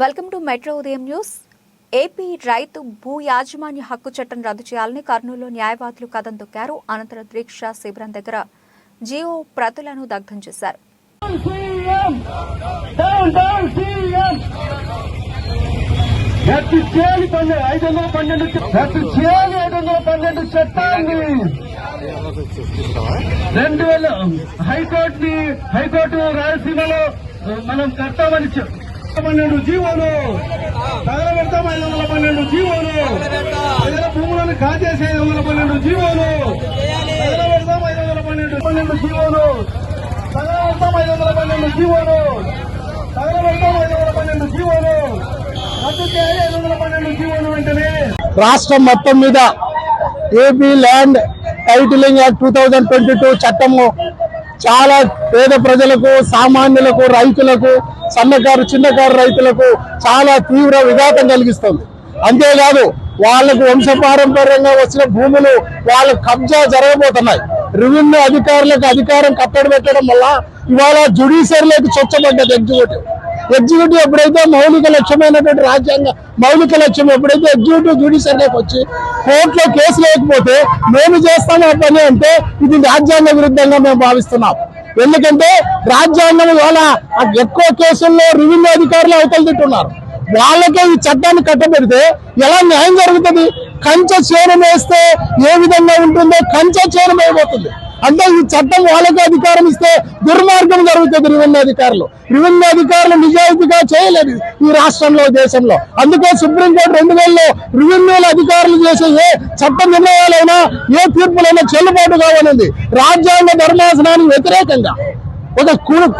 Welcome to metro ఉదయం news. AP రైతు భూ యాజమాన్య హక్కు చట్టం రద్దు చేయాలని కర్నూలులో న్యాయవాదులు కథం తొక్కారు అనంతరం దీక్ష శిబిరం దగ్గర జియో ప్రతులను దగ్ధం చేశారు. రెండు వేల హైకోర్టు హైకోర్టు రాయలసీమలో మనం కడతామని పన్నెండు జీవోలు. తగలబెడతాం ఐదు వందల పన్నెండు జీవోలు. ప్రజల భూములను కాజేసి ఐదు వందల పన్నెండు జీవోలు. తగలబెడతాం ఐదు వందల పన్నెండు పన్నెండు జీవోలు. తగలబెడతాం ఐదు వందల పన్నెండు జీవోలు. తగలబెడతాం ఐదు వందల పన్నెండు జీవోలు. రద్దు చేయాలి ఐదు వందల పన్నెండు జీవోలు వెంటనే రాష్ట్రం మొత్తం మీద AP land titling act two thousand twenty two చట్టము చాలా పేద ప్రజలకు సామాన్యులకు రైతులకు సన్నకారు చిన్నకారు రైతులకు చాలా తీవ్ర విఘాతం కలిగిస్తుంది. అంతేకాదు వాళ్ళకు వంశపారంపర్యంగా వచ్చిన భూములు వాళ్ళ కబ్జా జరగబోతున్నాయి. రెవెన్యూ అధికారులకు అధికారం కట్టడి పెట్టడం వల్ల ఇవాళ జుడిషియరీలోకి చొచ్చబడ్డది ఎగ్జిక్యూటివ్ ఎగ్జిక్యూటివ్ ఎప్పుడైతే మౌలిక లక్ష్యమైనటువంటి రాజ్యాంగ మౌలిక లక్ష్యం ఎప్పుడైతే ఎగ్జిక్యూటివ్ జ్యుడిషియరీకి వచ్చి కోర్టులో కేసు లేకపోతే మేము చేస్తాం ఆ పని అంటే ఇది రాజ్యాంగ విరుద్ధంగా మేము భావిస్తున్నాం. ఎందుకంటే రాజ్యాంగం ద్వారా ఎక్కువ కేసుల్లో రెవెన్యూ అధికారులు అవతల తిట్టున్నారు. వాళ్ళకే ఈ చట్టాన్ని కట్టబెడితే ఎలా న్యాయం జరుగుతుంది? కంచె చేను వేస్తే ఏ విధంగా ఉంటుందో కంచె చేను వేయబోతుంది అంటే ఈ చట్టం వాళ్ళకే అధికారం ఇస్తే దుర్మార్గం జరుగుతుంది రెవెన్యూ అధికారులు. రెవెన్యూ అధికారులు నిజాయితీగా చేయలేదు ఈ రాష్ట్రంలో దేశంలో. అందుకే సుప్రీంకోర్టు రెండు వేలలో రెవెన్యూల అధికారులు చేసే ఏ చట్ట నిర్ణయాలైనా ఏ తీర్పులైనా చెల్లుబాటు కావాలంది రాజ్యాంగ ధర్మాసనానికి వ్యతిరేకంగా ఒక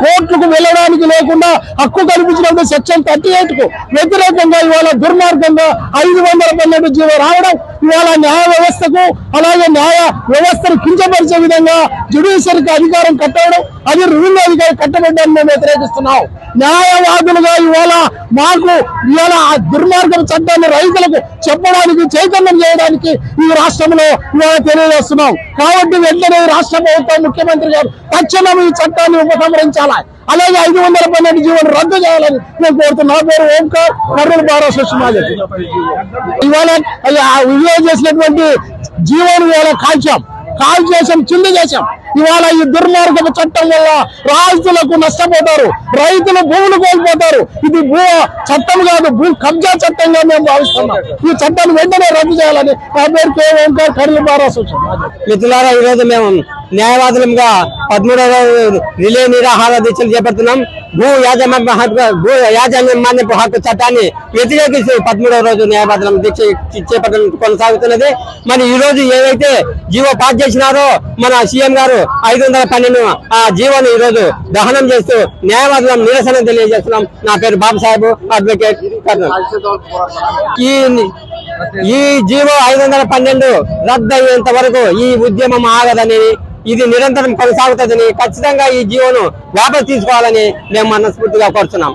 కోర్టుకు వెళ్ళడానికి లేకుండా హక్కు కల్పించినప్పుడు సెక్షన్ థర్టీ ఎయిట్కు వ్యతిరేకంగా ఇవాళ దుర్మార్గంగా ఐదు వందల పన్నెండు జీవో రావడం ఇవాళ న్యాయ వ్యవస్థకు అలాగే న్యాయ వ్యవస్థను కించపరిచే విధంగా జ్యుడిషియరీకి అధికారం కట్టడం అది రెవెన్యూ అధికారి కట్టబడ్డాన్ని మేము వ్యతిరేకిస్తున్నాం. న్యాయవాదులుగా ఇవాళ మాకు ఇవాళ ఆ దుర్మార్గం చట్టాన్ని రైతులకు చెప్పడానికి చైతన్యం చేయడానికి ఈ రాష్ట్రంలో ఇవాళ తెలియజేస్తున్నాం. కాబట్టి వెంటనే రాష్ట్ర ప్రభుత్వం ముఖ్యమంత్రి గారు తక్షణం ఈ చట్టాన్ని ఉపసంహరించాలి. అలాగే ఐదు వందల పన్నెండు జీవోలు రద్దు చేయాలని నేను కోరుతున్నా. నా పేరు ఓంకార్ కర్నూలు బారా సుష్మాజీ ఇవాళ ఆ చేసినటువంటి జీవోలు కాల్చాం. కాల్ చేసాం చిందు చేసాం. ఇవాళ ఈ దుర్మార్గపు చట్టం వల్ల రాజులకు నష్టపోతారు. రైతులు భూములు కోల్పోతారు. ఇది భూ చట్టం కాదు భూ కబ్జా చట్టంగా మేము భావిస్తున్నాం. ఈ చట్టాన్ని వెంటనే రద్దు చేయాలని నా పేరు కే. ఓంకార్ కర్నూలు బారా సూచన. మిత్రులారా ఈ రోజు మేము న్యాయవాదులంగా పదమూడవ రిలే నిరాహార దీక్షలు చేపడుతున్నాం. భూ యాజమాన్య హక్కు భూ యాజమాన్యపు హక్కు చట్టాన్ని వ్యతిరేకిస్తూ పదమూడవ రోజు న్యాయవాదులం దీక్ష చేపట్టడం కొనసాగుతున్నది. మరి ఈ రోజు ఏదైతే జీవో పాస్ చేసినారో మన సీఎం గారు ఐదు వందల పన్నెండు ఆ జీవోను ఈ రోజు దహనం చేస్తూ న్యాయవాదులం నిరసన తెలియజేస్తున్నాం. నా పేరు బాబు సాహెబ్ అడ్వకేట్ ఈ ఈ జీవో ఐదు వందల పన్నెండు రద్దయ్యేంత వరకు ఈ ఉద్యమం ఆగదని ఇది నిరంతరం కొనసాగుతుందని ఖచ్చితంగా ఈ జీవోను వాపసు తీసుకోవాలని మేము మనస్ఫూర్తిగా కోరుతున్నాం